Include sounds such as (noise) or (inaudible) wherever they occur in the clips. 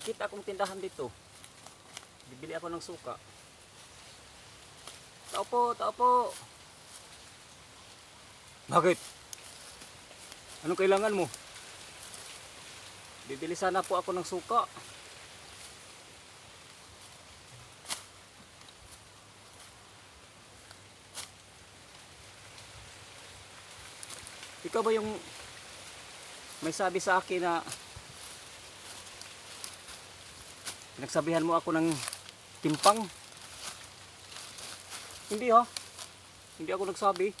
nakita akong tindahan dito. Bibili ako ng suka. Tao po, tao po. Bakit? Anong kailangan mo? Bibili sana po ako ng suka. Ikaw ba yung may sabi sa akin na Pinagsabihan mo ako ng timpang. Hindi ha. Hindi ako nagsabi.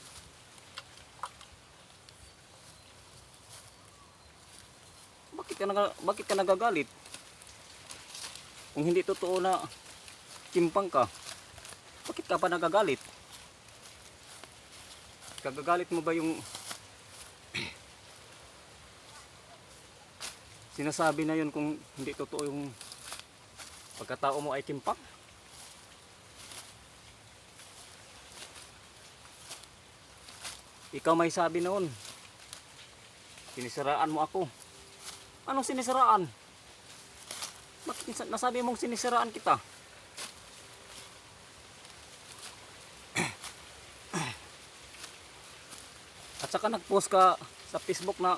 Bakit ka, naga, bakit ka nagagalit? Kung hindi totoo na timpang ka, bakit ka pa nagagalit? Kagagalit mo ba yung (clears throat) sinasabi na yun kung hindi totoo yung pagkatao mo ay timpang? Ikaw may sabi noon. Sinisiraan mo ako. Anong sinisiraan? Bakit nasa- nasabi mong sinisiraan kita? At saka nag-post ka sa Facebook na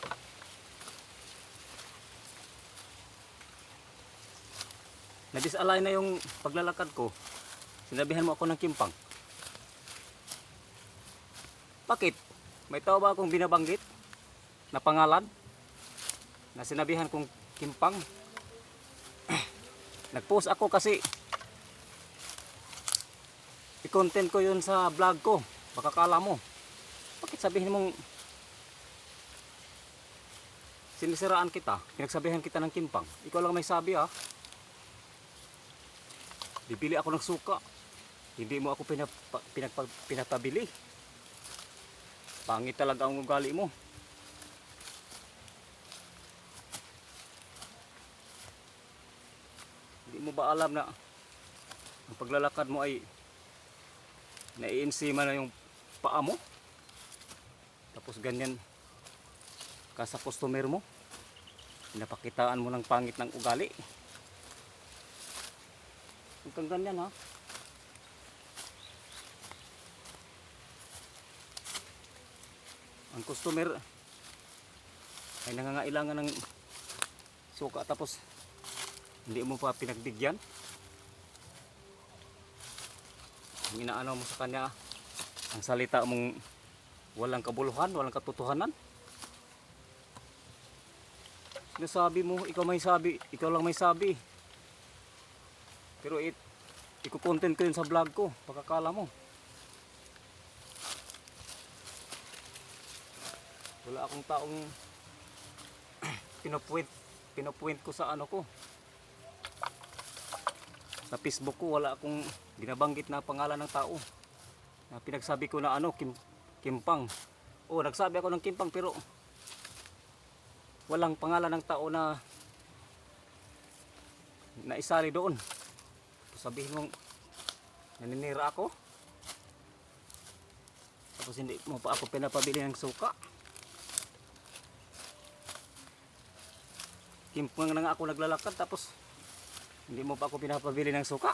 na-disalign na yung paglalakad ko. Sinabihan mo ako ng kimpang. Bakit? May tao ba akong binabanggit na pangalan? Na sinabihan kong kimpang? (clears throat) Nag-post ako kasi i-content ko yun sa vlog ko. Baka kala mo. Bakit sabihin mong sinisiraan kita? Pinagsabihan kita ng kimpang. Ikaw lang may sabi ah. Bibili ako ng suka. Hindi mo ako pinapa, pinagpa, pinapabili. Pangit talaga ang ugali mo. Hindi mo ba alam na ang paglalakad mo ay naiinsima na yung paa mo? Tapos ganyan ka sa customer mo. Pinapakitaan mo ng pangit ng ugali. Huwag kang ganyan ha. Ang customer ay nangangailangan ng suka tapos hindi mo pa pinagbigyan. Ang inaano mo sa kanya, ang salita mong walang kabuluhan, walang katotohanan. Sinasabi mo, ikaw may sabi, ikaw lang may sabi. Pero it, iko-content ko yun sa vlog ko, pagkakala mo. Wala akong taong (clears throat) pinapuint, pinapuint ko sa ano ko. Sa Facebook ko, wala akong binabanggit na pangalan ng tao. Na pinagsabi ko na ano, Kim, Kimpang. Oo, nagsabi ako ng Kimpang pero walang pangalan ng tao na naisali doon. Sabihin mong naninira ako. Tapos hindi mo pa ako pinapabili ng suka. Kimpang na nga ako naglalakad tapos hindi mo pa ako pinapabili ng suka.